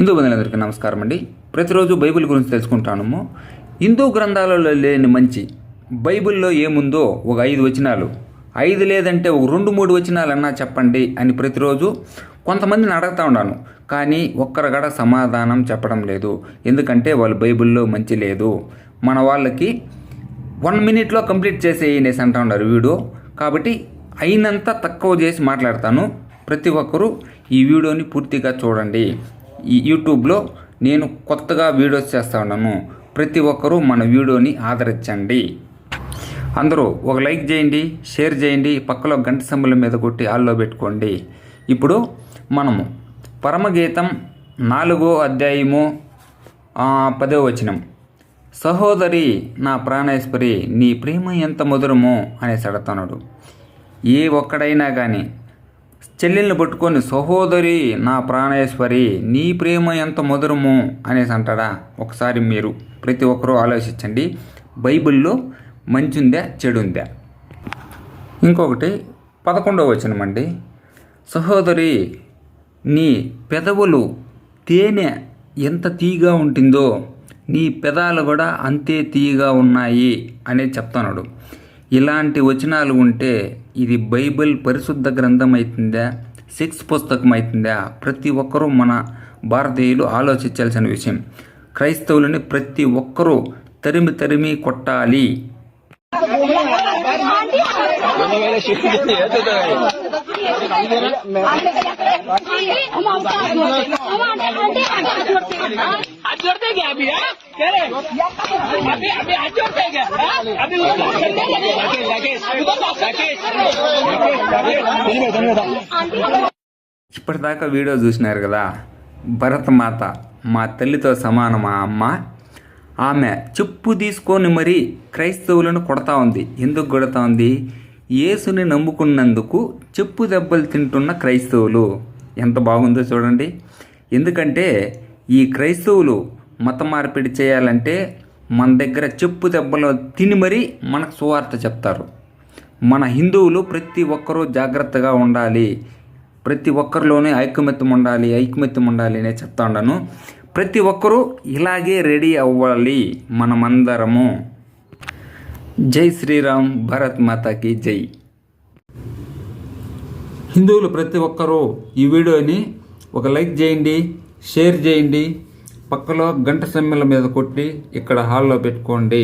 హిందూ బంధువులందరికీ నమస్కారం అండి. ప్రతిరోజు బైబిల్ గురించి తెలుసుకుంటాము హిందూ గ్రంథాలలో లేని మంచి బైబిల్లో ఏముందో ఒక ఐదు వచనాలు. ఐదు లేదంటే ఒక రెండు మూడు వచనాలన్నా చెప్పండి అని ప్రతిరోజు కొంతమందిని అడుగుతా ఉన్నాను. కానీ ఒక్కరు కూడా సమాధానం చెప్పడం లేదు. ఎందుకంటే వాళ్ళు బైబిల్లో మంచి లేదు. మన వాళ్ళకి వన్ మినిట్లో కంప్లీట్ చేసేయనేసి అంటూ ఉన్నారు వీడియో. కాబట్టి అయినంత తక్కువ చేసి మాట్లాడతాను. ప్రతి ఒక్కరూ ఈ వీడియోని పూర్తిగా చూడండి. యూట్యూబ్లో నేను కొత్తగా వీడియోస్ చేస్తా ఉన్నాను. ప్రతి ఒక్కరూ మన వీడియోని ఆదరించండి. అందరూ ఒక లైక్ చేయండి షేర్ చేయండి పక్కలో గంట సంబుల మీద కొట్టి ఆల్లో పెట్టుకోండి. ఇప్పుడు మనము పరమగీతం నాలుగో అధ్యాయము పదో వచనం. సహోదరి నా ప్రాణేశ్వరి నీ ప్రేమ ఎంత మధురమో అనేసి అడుగుతున్నాడు. ఏ ఒక్కడైనా కానీ చెల్లెల్ని పట్టుకొని సహోదరి నా ప్రాణేశ్వరి నీ ప్రేమ ఎంత మధురము? అనేసి అంటాడా ఒకసారి మీరు. ప్రతి ఒక్కరూ ఆలోచించండి. బైబిల్లో మంచి ఉందా ఇంకొకటి పదకొండవ వచనమండి సహోదరి నీ పెదవులు తేనె ఎంత తీగా ఉంటుందో నీ పెదాలు కూడా అంతే తీయగా ఉన్నాయి అనేది చెప్తున్నాడు. ఇలాంటి వచనాలు ఉంటే ఇది బైబిల్ పరిశుద్ధ గ్రంథం అవుతుందా సిక్స్ పుస్తకం అవుతుందా ప్రతి ఒక్కరూ మన భారతీయులు ఆలోచించాల్సిన విషయం క్రైస్తవులని ప్రతి ఒక్కరూ తరిమి తరిమి కొట్టాలి हाथ जोड़ते क्या अभी हाँ? कह रहे अभी अभी हाथ जोड़ते क्या हाँ? अभी उसको राकेश राकेश राकेश राकेश ఇప్పటిదాకా వీడియో చూసినారు కదా భరతమాత మా తల్లితో సమానం ఆ అమ్మ ఆమె చెప్పు తీసుకొని మరీ క్రైస్తవులను కొడతా ఉంది ఎందుకు కొడతా ఉంది యేసుని నమ్ముకున్నందుకు చెప్పు దెబ్బలు తింటున్న క్రైస్తవులు ఎంత బాగుందో చూడండి ఎందుకంటే ఈ క్రైస్తవులు మత మార్పిడి చేయాలంటే మన దగ్గర చెప్పు దెబ్బలు తిని మరీ మనకు సువార్త చెప్తారు. మన హిందువులు ప్రతి ఒక్కరూ జాగ్రత్తగా ఉండాలి. ప్రతి ఒక్కరిలోనే ఐకమత్యం ఉండాలి ఐకమత్యం ఉండాలి అనే చెప్తా ఉన్నాను. ప్రతి ఒక్కరూ ఇలాగే రెడీ అవ్వాలి మనమందరము. జై శ్రీరామ్ భారత్ మాతాకి జై. హిందువులు ప్రతి ఒక్కరూ ఈ వీడియోని ఒక లైక్ చేయండి షేర్ చేయండి. పక్కలో గంట సమ్మెల మీద కొట్టి ఇక్కడ హాల్లో పెట్టుకోండి.